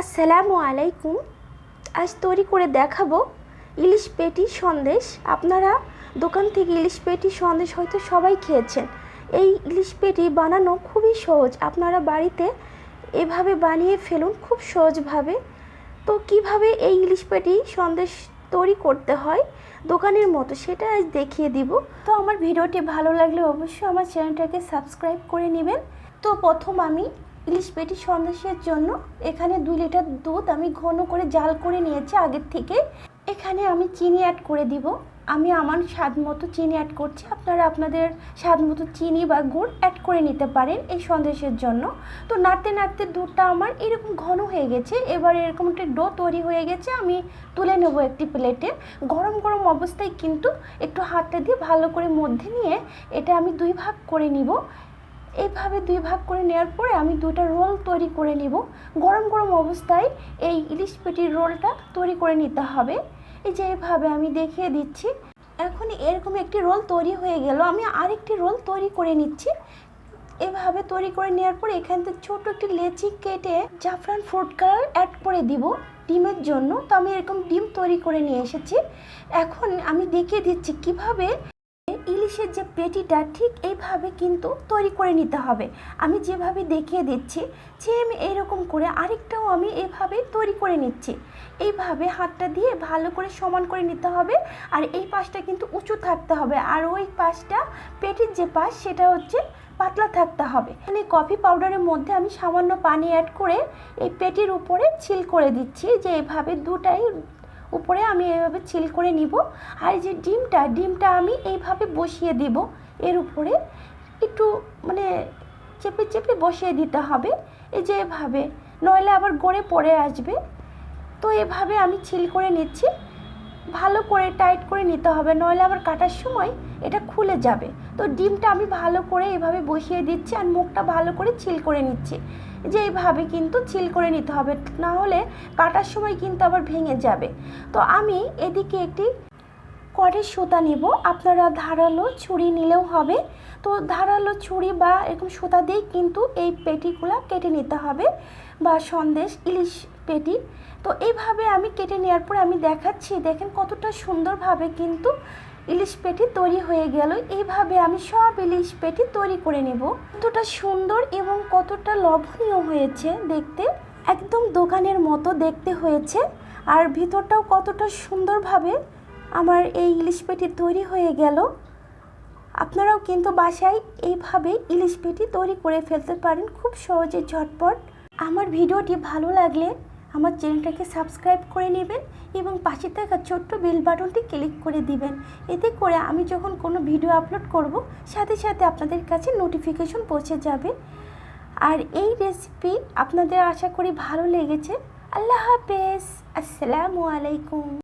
আসসালামু আলাইকুম। আজ তৈরি করে দেখাবো ইলিশ পেটি সন্দেশ। আপনারা দোকান থেকে ইলিশ পেটি সন্দেশ হয়তো সবাই খেয়েছেন। এই ইলিশ পেটি বানানো খুবই সহজ। আপনারা বাড়িতে এভাবে বানিয়ে ফেলুন খুব সহজভাবে। তো কীভাবে এই ইলিশ পেটি সন্দেশ তৈরি করতে হয় দোকানের মতো সেটা আজ দেখিয়ে দিব। তো আমার ভিডিওটি ভালো লাগলে অবশ্যই আমার চ্যানেলটাকে সাবস্ক্রাইব করে নেবেন। তো প্রথম আমি ইলিশ পেটি সন্দেশের জন্য এখানে দুই লিটার দুধ আমি ঘন করে জাল করে নিয়েছি আগের থেকে। এখানে আমি চিনি অ্যাড করে দিব। আমি আমার স্বাদ মতো চিনি অ্যাড করছি। আপনারা আপনাদের স্বাদ মতো চিনি বা গুড় অ্যাড করে নিতে পারেন এই সন্দেশের জন্য। তো নাড়তে নাড়তে দুধটা আমার এরকম ঘন হয়ে গেছে। এবার এরকম একটা ডো তৈরি হয়ে গেছে। আমি তুলে নেব একটি প্লেটে। গরম গরম অবস্থায় কিন্তু একটু হাতটা দিয়ে ভালো করে মধ্যে নিয়ে এটা আমি দুই ভাগ করে নিব। এইভাবে দুই ভাগ করে নেওয়ার পরে আমি দুইটা রোল তৈরি করে নিব। গরম গরম অবস্থায় এই ইলিশ পেটির রোলটা তৈরি করে নিতে হবে। এই যে এভাবে আমি দেখিয়ে দিচ্ছি। এখন এরকম একটি রোল তৈরি হয়ে গেল। আমি আরেকটি রোল তৈরি করে নিচ্ছি। এভাবে তৈরি করে নেওয়ার পরে এখান থেকে ছোট একটি লেচি কেটে জাফরান ফুড কালার অ্যাড করে দিব ডিমের জন্য। তো আমি এরকম ডিম তৈরি করে নিয়ে এসেছি। এখন আমি দেখিয়ে দিচ্ছি কীভাবে ইলিশের যে পেটিটা ঠিক এইভাবে কিন্তু তৈরি করে নিতে হবে। আমি যেভাবে দেখিয়ে দিচ্ছি সেম এইরকম করে আরেকটাও আমি এইভাবে তৈরি করে নিচ্ছি। এইভাবে হাতটা দিয়ে ভালো করে সমান করে নিতে হবে আর এই পাশটা কিন্তু উঁচু থাকতে হবে আর ওই পাশটা পেটির যে পাশ সেটা হচ্ছে পাতলা থাকতে হবে। মানে কফি পাউডারের মধ্যে আমি সামান্য পানি অ্যাড করে এই পেটির উপরে ছিল করে দিচ্ছি যে এভাবে দুটাই উপরে আমি এইভাবে চিল করে নিব। আর যে ডিমটা ডিমটা আমি এইভাবে বসিয়ে দেব। এর উপরে একটু মানে চেপে চেপে বসিয়ে দিতে হবে। এই যে এভাবে। নইলে আবার গড়ে পড়ে আসবে। তো এভাবে আমি ছিল করে নিচ্ছি। ভালো করে টাইট করে নিতে হবে, নইলে আবার কাটার সময় এটা খুলে যাবে। তো ডিমটা আমি ভালো করে এভাবে বসিয়ে দিচ্ছি আর মুখটা ভালো করে ছিল করে নিচ্ছি। যে এইভাবে কিন্তু ছিল করে নিতে হবে না হলে কাটার সময় কিন্তু আবার ভেঙে যাবে। তো আমি এদিকে একটি কটের সুতা নেব। আপনারা ধারালো ছুরি নিলেও হবে। তো ধারালো ছুরি বা এরকম সুতা দিয়েই কিন্তু এই পেটিগুলো কেটে নিতে হবে বা সন্দেশ, ইলিশ পেটি। তো এইভাবে আমি কেটে নেওয়ার পরে আমি দেখাচ্ছি, দেখেন কতটা সুন্দরভাবে কিন্তু ইলিশ পেটি তৈরি হয়ে গেল। এইভাবে আমি সব ইলিশ পেটি তৈরি করে নেব। কতটা সুন্দর এবং কতটা লবণীয় হয়েছে দেখতে। একদম দোকানের মতো দেখতে হয়েছে। আর ভিতরটাও কতটা সুন্দরভাবে আমার এই ইলিশ পেটি তৈরি হয়ে গেল। আপনারাও কিন্তু বাসায় এইভাবে ইলিশ পেটি তৈরি করে ফেলতে পারেন খুব সহজে, ঝটপট। আমার ভিডিওটি ভালো লাগলে আমার চ্যানেলটাকে সাবস্ক্রাইব করে নেবেন এবং পাশে থাকা ছোট্ট বেল বাটনটি ক্লিক করে দিবেন। এতে করে আমি যখন কোনো ভিডিও আপলোড করব, সাথে সাথে আপনাদের কাছে নোটিফিকেশন পৌঁছে যাবে। আর এই রেসিপি আপনাদের আশা করি ভালো লেগেছে। আল্লাহ হাফেজ। আসসালামু আলাইকুম।